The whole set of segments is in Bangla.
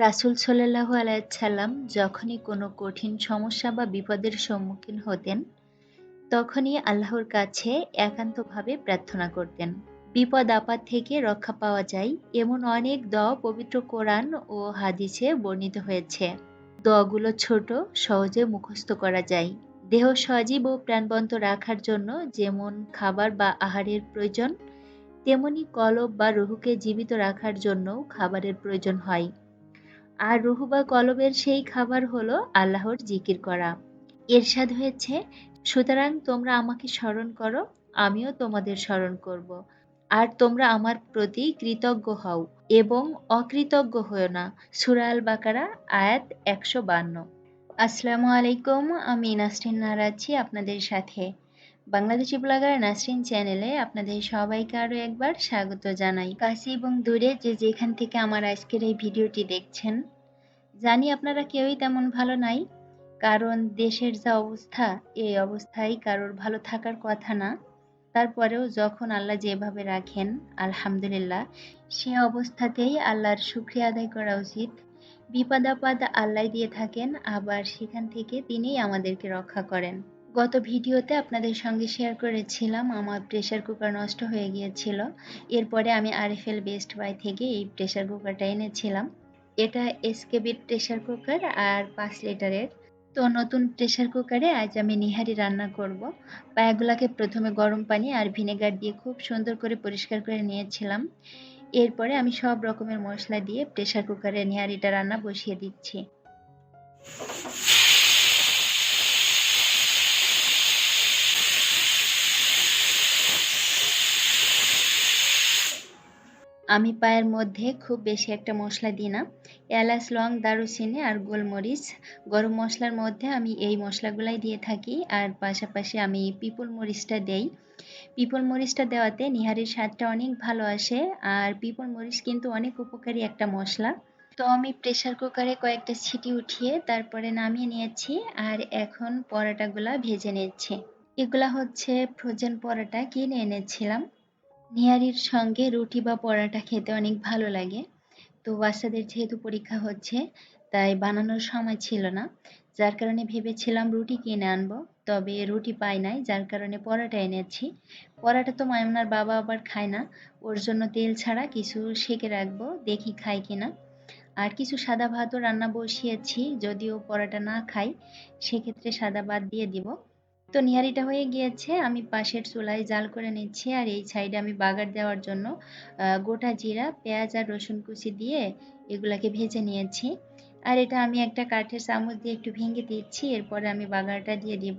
রাসূল সাল্লাল্লাহু আলাইহি সাল্লাম যখনই কোনো কঠিন সমস্যা বা বিপদের সম্মুখীন হতেন, তখনই আল্লাহর কাছে একান্তভাবে প্রার্থনা করতেন। বিপদ আপদ থেকে রক্ষা পাওয়া যায় এমন অনেক দোয়া পবিত্র কোরআন ও হাদিসে বর্ণিত হয়েছে। দোয়াগুলো ছোট, সহজে মুখস্থ করা যায়। দেহ সজীব ও প্রাণবন্ত রাখার জন্য যেমন খাবার বা আহারের প্রয়োজন, তেমনি কলব বা রুহুকে জীবিত রাখার জন্যও খাবারের প্রয়োজন হয়। আর রুহু বা কলবের সেই খাবার হলো আল্লাহর জিকির করা। এরশাদ হয়েছে, সুতরাং তোমরা আমাকে স্মরণ করো, আমিও তোমাদের স্মরণ করব। আর তোমরা আমার প্রতি কৃতজ্ঞ হও এবং অকৃতজ্ঞ হও না। সুরাল বাকারা আয়াত একশো বান্ন। আসসালামু আলাইকুম, আমি নাসরিন নারাজি আপনাদের সাথে। বাংলাদেশি ব্লগার নাসরিন চ্যানেলে আপনাদের সবাইকে আরও একবার স্বাগত জানাই। কাছে এবং দূরে যে যেখান থেকে আমার আজকের এই ভিডিওটি দেখছেন, জানি আপনারা কেউই তেমন ভালো নাই, কারণ দেশের যা অবস্থা, এই অবস্থায় কারোর ভালো থাকার কথা না। তারপরেও যখন আল্লাহ যেভাবে রাখেন, আলহামদুলিল্লাহ, সে অবস্থাতেই আল্লাহর শুক্রিয়া আদায় করা উচিত। বিপদ আপদ আল্লাহ দিয়ে থাকেন, আবার সেখান থেকে তিনিই আমাদেরকে রক্ষা করেন। গত ভিডিওতে আপনাদের সঙ্গে শেয়ার করেছিলাম, আমার প্রেশার কুকার নষ্ট হয়ে গিয়েছিল। এরপরে আমি আরএফএল বেস্ট বাই থেকে এই প্রেশার কুকারটা এনেছিলাম। এটা এসকেবির প্রেশার কুকার আর পাঁচ লিটারের। তো নতুন প্রেশার কুকারে আজ আমি নিহারি রান্না করব। পায়াগুলাকে প্রথমে গরম পানি আর ভিনেগার দিয়ে খুব সুন্দর করে পরিষ্কার করে নিয়েছিলাম। এরপরে আমি সব রকমের মশলা দিয়ে প্রেশার কুকারে নিহারিটা রান্না বসিয়ে দিচ্ছি। আমি পায়ের মধ্যে খুব বেশি একটা মশলা দিই না। এলাচ, লং, দারুচিনি আর গোলমরিচ। গরম মশলার মধ্যে আমি এই মশলাগুলাই দিয়ে থাকি আর পাশাপাশি আমি পিপল মরিচটা দেই। পিপল মরিচটা দেওয়াতে নিহারির স্বাদটা অনেক ভালো আসে আর পিপল মরিচ কিন্তু অনেক উপকারী একটা মশলা। তো আমি প্রেশার কুকারে কয়েকটা ছিটি উঠিয়ে তারপরে নামিয়ে নিয়েছি আর এখন পরোটাগুলা ভেজে নিচ্ছি। এগুলা হচ্ছে ফ্রোজেন পরোটা কিনে এনেছিলাম। নিয়ারির সঙ্গে রুটি বা পরোটা খেতে অনেক ভালো লাগে। তো বাচ্চাদের যেহেতু পরীক্ষা হচ্ছে, তাই বানানোর সময় ছিল না। যার কারণে ভেবেছিলাম রুটি কিনে আনব, তবে রুটি পাই নাই, যার কারণে পরোটা এনেছি। পরোটা তো মায়মনার বাবা আবার খায় না, ওর জন্য তেল ছাড়া কিছু সেঁকে রাখব, দেখি খায় কিনা। আর কিছু সাদা ভাতও রান্না বসিয়েছি, যদিও পরোটা না খাই, সেক্ষেত্রে সাদা ভাত দিয়ে দিব। তো নিহারিটা হয়ে গিয়েছে, আমি পাশের চুলায় জাল করে নিচ্ছি আর এই সাইডে আমি বাগার দেওয়ার জন্য গোটা জিরা, পেঁয়াজ আর রসুন কুচি দিয়ে এগুলাকে ভেজে নিয়েছি। আর এটা আমি একটা কাঠের চামচ দিয়ে একটু ভেঙে দিচ্ছি, এরপরে আমি বাগারটা দিয়ে দিব।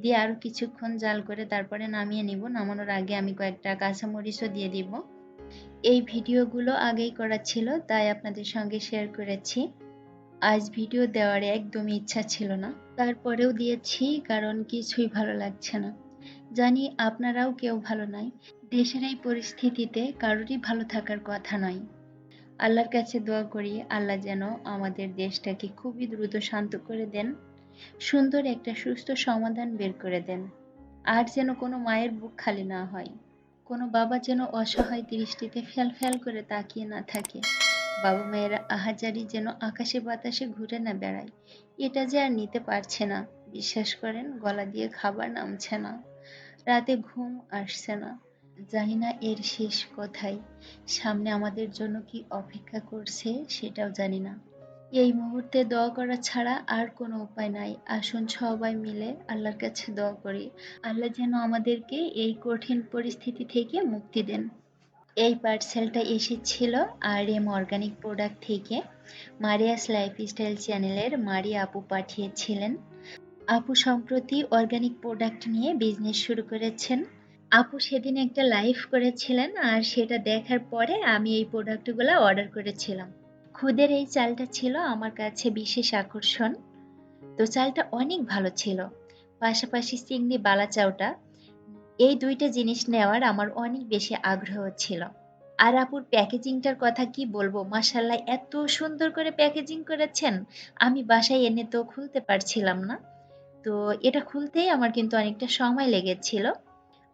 দিয়ে আরও কিছুক্ষণ জাল করে তারপরে নামিয়ে নিব, নামানোর আগে আমি কয়েকটা কাঁচামরিচও দিয়ে দিব। এই ভিডিওগুলো আগেই করা ছিল, তাই আপনাদের সঙ্গে শেয়ার করেছি। আজ ভিডিও দেওয়ার একদমই ইচ্ছা ছিল না। তারপরেও দিয়েছি, কারণ কিছুই ভালো লাগছে না। জানি আপনারাও কেউ ভালো নাই। দেশের এই পরিস্থিতিতে কারোরই ভালো থাকার কথা নয়। আল্লাহর কাছে দোয়া করি, আল্লাহ যেন আমাদের দেশটাকে খুবই দ্রুত শান্ত করে দেন, সুন্দর একটা সুস্থ সমাধান বের করে দেন। আর যেন কোনো মায়ের বুক খালি না হয়। কোনো বাবা যেন অসহায় দৃষ্টিতে ফ্যাল ফ্যাল করে তাকিয়ে না থাকে। বাবা মায়েরা আহাজারি যেন আকাশে বাতাসে ঘুরে না বেড়ায়। এটা যে আর নিতে পারছে না। বিশ্বাস করেন, গলা দিয়ে খাবার নামছে না। রাতে ঘুম আসছে না। জানি না এর শেষ কোথায় সামনে আমাদের জন্য কি অপেক্ষা করছে সেটাও জানি না। এই মুহূর্তে দোয়া করা ছাড়া আর কোনো উপায় নাই। আসুন সবাই মিলে আল্লাহর কাছে দোয়া করি। আল্লাহ যেন আমাদেরকে এই কঠিন পরিস্থিতি থেকে মুক্তি দেন। এই পার্সেলটা এসেছিল আর এম অর্গানিক প্রোডাক্ট থেকে। মারিয়াস লাইফস্টাইল চ্যানেলের মারিয়া আপু পাঠিয়েছিলেন। আপু সম্প্রতি অর্গানিক প্রোডাক্ট নিয়ে বিজনেস শুরু করেছেন। আপু সেদিন একটা লাইভ করেছিলেন আর সেটা দেখার পরে আমি এই প্রোডাক্টগুলো অর্ডার করেছিলাম। খুদের এই চালটা ছিল আমার কাছে বিশেষ আকর্ষণ। তো চালটা অনেক ভালো ছিল। পাশাপাশি চিংড়ি বালা চাউটা এই দুইটা জিনিস নেওয়ার আমার অনেক বেশি আগ্রহ ছিল। আর আপুর প্যাকেজিংটার কথা কি বলব? মাসাল্লাহ এত সুন্দর করে প্যাকেজিং করেছেন, আমি বাসায় এনে তো খুলতে পারছিলাম না। তো এটা খুলতেই আমার কিন্তু অনেকটা সময় লেগেছিল।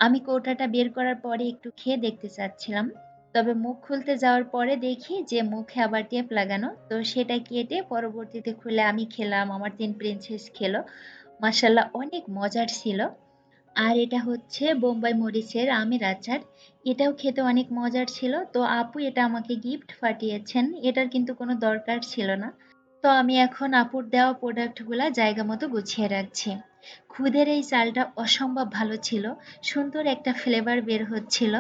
আমি কৌটাটা বের করার পরে একটু খেয়ে দেখতে চাচ্ছিলাম। তবে মুখ খুলতে যাওয়ার পরে দেখি যে মুখে আবার টেপ লাগানো, তো সেটা কেটে পরবর্তীতে খুলে আমি খেলাম, আমার তিন প্রিন্সেস খেলো। মাসাল্লাহ অনেক মজার ছিল। আর এটা হচ্ছে বোম্বাই মরিচের আমের আচার। এটাও খেতে অনেক মজার ছিল। তো আপু এটা আমাকে গিফট পাঠিয়েছেন। এটার কিন্তু কোনো দরকার ছিল না। তো আমি এখন আপুর দেওয়া প্রোডাক্টগুলা জায়গা মতো গুছিয়ে রাখছি। খুদের এই চালটা অসম্ভব ভালো ছিল। সুন্দর একটা ফ্লেভার বের হচ্ছিল।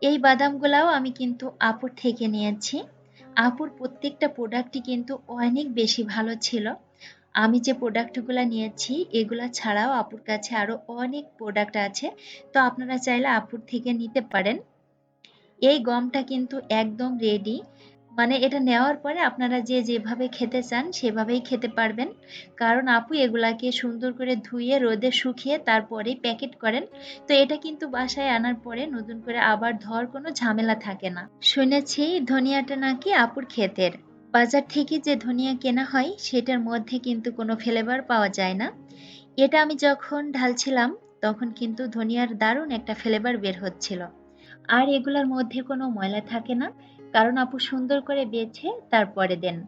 এই বাদামগুলাও আমি কিন্তু আপুর থেকে নিয়েছি। আপুর প্রত্যেকটা প্রোডাক্টই কিন্তু অনেক বেশি ভালো ছিল। আমি যে প্রোডাক্টগুলো নিয়েছি, এগুলা ছাড়াও আপুর কাছে আরও অনেক প্রোডাক্ট আছে। তো আপনারা চাইলে আপুর থেকে নিতে পারেন। এই গমটা কিন্তু একদম রেডি মানে এটা নেওয়ার পরে আপনারা যে যেভাবে খেতে চান, সেভাবেই খেতে পারবেন। কারণ আপু এগুলাকে সুন্দর করে ধুয়ে, রোদে শুকিয়ে তারপরে প্যাকেট করেন। তো এটা কিন্তু বাসায় আনার পরে নতুন করে আবার ধর কোনো ঝামেলা থাকে না। শুনেছি ধনিয়াটা নাকি আপুর ক্ষেতের। বাজার থেকে যে ধনিয়া কেনা হয়, সেটার মধ্যে কিন্তু কোনো ফ্লেভার পাওয়া যায় না। এটা আমি যখন ঢালছিলাম, তখন কিন্তু ধনিয়ার দারুণ একটা ফ্লেভার বের হচ্ছিল। আর এগুলোর মধ্যে কোনো ময়লা থাকে না, কারণ আপু সুন্দর করে বেছে তারপরে দেন।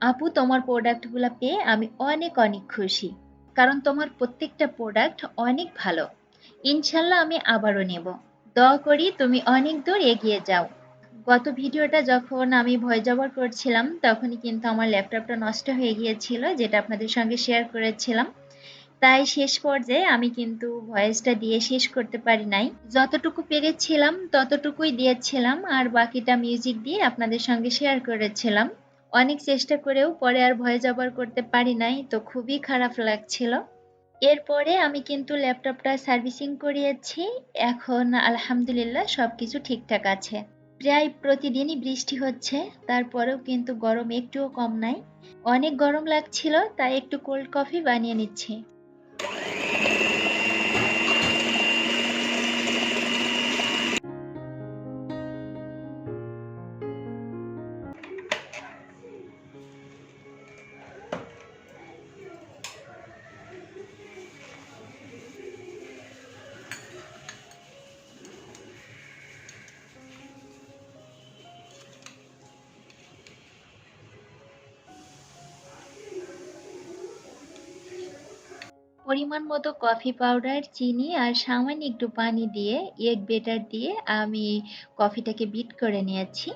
আপু, তোমার প্রোডাক্টগুলো পেয়ে আমি অনেক অনেক খুশি। কারণ তোমার প্রত্যেকটা প্রোডাক্ট অনেক ভালো। ইনশাল্লাহ আমি আবারও নেব। দয়া করি তুমি অনেক দূর এগিয়ে যাও। গত ভিডিওটা যখন আমি ভয় জবর করছিলাম, তখনই কিন্তু আমার ল্যাপটপটা নষ্ট হয়ে গিয়েছিল, যেটা আপনাদের সঙ্গে শেয়ার করেছিলাম। তাই শেষ পর্যায়ে আমি কিন্তু ভয়েসটা দিয়ে শেষ করতে পারি নাই। যতটুকু পেরেছিলাম, ততটুকুই দিয়েছিলাম, আর বাকিটা মিউজিক দিয়ে আপনাদের সঙ্গে শেয়ার করেছিলাম। অনেক চেষ্টা করেও পরে আর ভয় জবর করতে পারি নাই, তো খুবই খারাপ লাগছিল। এরপরে আমি কিন্তু ল্যাপটপটা সার্ভিসিং করিয়েছি, এখন আলহামদুলিল্লাহ সব কিছু ঠিকঠাক আছে। প্রায় প্রতিদিনই বৃষ্টি হচ্ছে, তারপরেও কিন্তু গরম একটুও কম নাই। অনেক গরম লাগছিল, তাই একটু কোল্ড কফি বানিয়ে নিচ্ছি। পরিমাণ মতো কফি পাউডার, চিনি আর সামান্য একটু পানি দিয়ে এগ বেটার দিয়ে আমি কফিটাকে বিট করে নিয়েছি।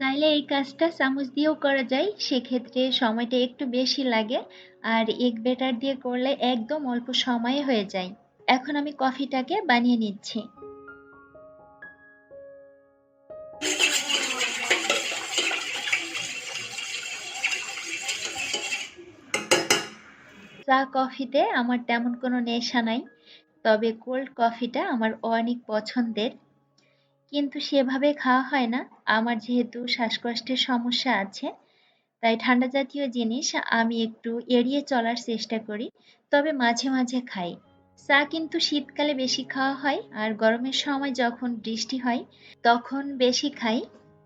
চাইলে এই কাজটা চামচ দিয়েও করা যায়, সেক্ষেত্রে সময়টা একটু বেশি লাগে আর এগ বেটার দিয়ে করলে একদম অল্প সময়ে হয়ে যায়। এখন আমি কফিটাকে বানিয়ে নিচ্ছি। চা কফিতে আমার তেমন কোনো নেশা নাই, তবে কোল্ড কফিটা আমার অনেক পছন্দের। কিন্তু সেভাবে খাওয়া হয় না। আমার যেহেতু শ্বাসকষ্টের সমস্যা আছে, তাই ঠান্ডা জাতীয় জিনিস আমি একটু এড়িয়ে চলার চেষ্টা করি, তবে মাঝে মাঝে খাই। চা কিন্তু শীতকালে বেশি খাওয়া হয়, আর গরমের সময় যখন বৃষ্টি হয়, তখন বেশি খাই।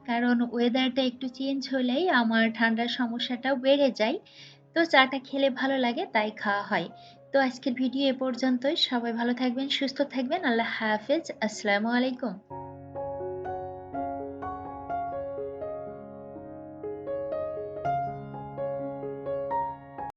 কারণ ওয়েদারটা একটু চেঞ্জ হলেই আমার ঠান্ডার সমস্যাটাও বেড়ে যায়। তো চাটা খেলে ভালো লাগে, তাই খাওয়া হয়। তো আজকের ভিডিও এ পর্যন্তই। সবাই ভালো থাকবেন, সুস্থ থাকবেন। আল্লাহ হাফেজ। আসসালামু আলাইকুম।